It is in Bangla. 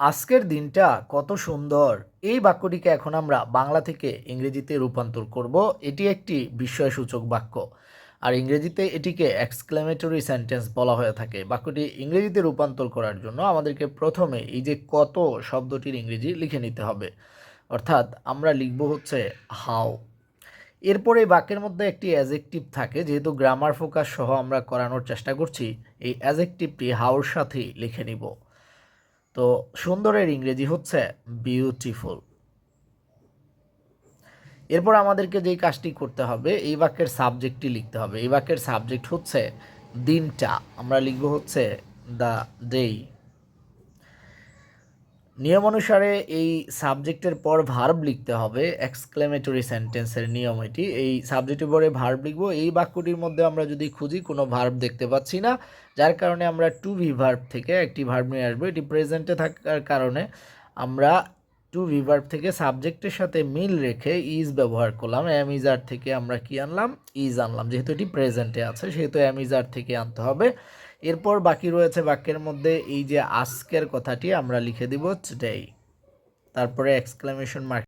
আজকের দিনটা কত সুন্দর। এই বাক্যটিকে এখন আমরা বাংলা থেকে ইংরেজিতে রূপান্তর করব। এটি একটি বিস্ময়সূচক বাক্য। আর ইংরেজিতে এটিকে এক্সক্লেমেটরি সেন্টেন্স বলা হয়ে থাকে। বাক্যটি ইংরেজিতে রূপান্তর করার জন্য আমাদেরকে প্রথমে এই যে কত শব্দটির ইংরেজি লিখে নিতে হবে। অর্থাৎ আমরা লিখব হচ্ছে হাও এরপরে বাক্যের মধ্যে একটি অ্যাজেকটিভ থাকে। যেহেতু গ্রামার ফোকাস সহ আমরা করানোর চেষ্টা করছি, এই অ্যাজেকটিভটি হাওর সাথেই লিখে নিব। তো সুন্দরের ইংরেজি হচ্ছে বিউটিফুল এরপর আমাদেরকে যেই কাজটি করতে হবে, এই বাক্যের সাবজেক্টটি লিখতে হবে। এই বাক্যের সাবজেক্ট হচ্ছে দিনটা। আমরা লিখব হচ্ছে দ্য ডেই নিয়ম অনুসারে এই সাবজেক্টের পর ভার্ব লিখতে হবে এক্সক্লেমেটরি সেন্টেন্সের নিয়ম এটি। এই সাবজেক্টের পরে ভার্ব লিখব। এই বাক্যটির মধ্যে আমরা যদি খুঁজি, কোনো ভার্ব দেখতে পাচ্ছি না, যার কারণে আমরা টু ভি ভার্ব থেকে একটি ভার্ব নিয়ে আসব। এটি প্রেজেন্টে থাকার কারণে আমরা টু ভি ভার্ব থেকে সাবজেক্টের সাথে মিল রেখে ইজ ব্যবহার করলাম। অ্যামিজার থেকে আমরা কি আনলাম? ইজ আনলাম। যেহেতু এটি প্রেজেন্টে আছে, সেহেতু অ্যামিজার থেকে আনতে হবে। এরপর বাকি রয়েছে বাক্যের মধ্যে এই যে আজকের কথাটি আমরা লিখে দিব টুডে তারপরে এক্সক্লামেশন মার্ক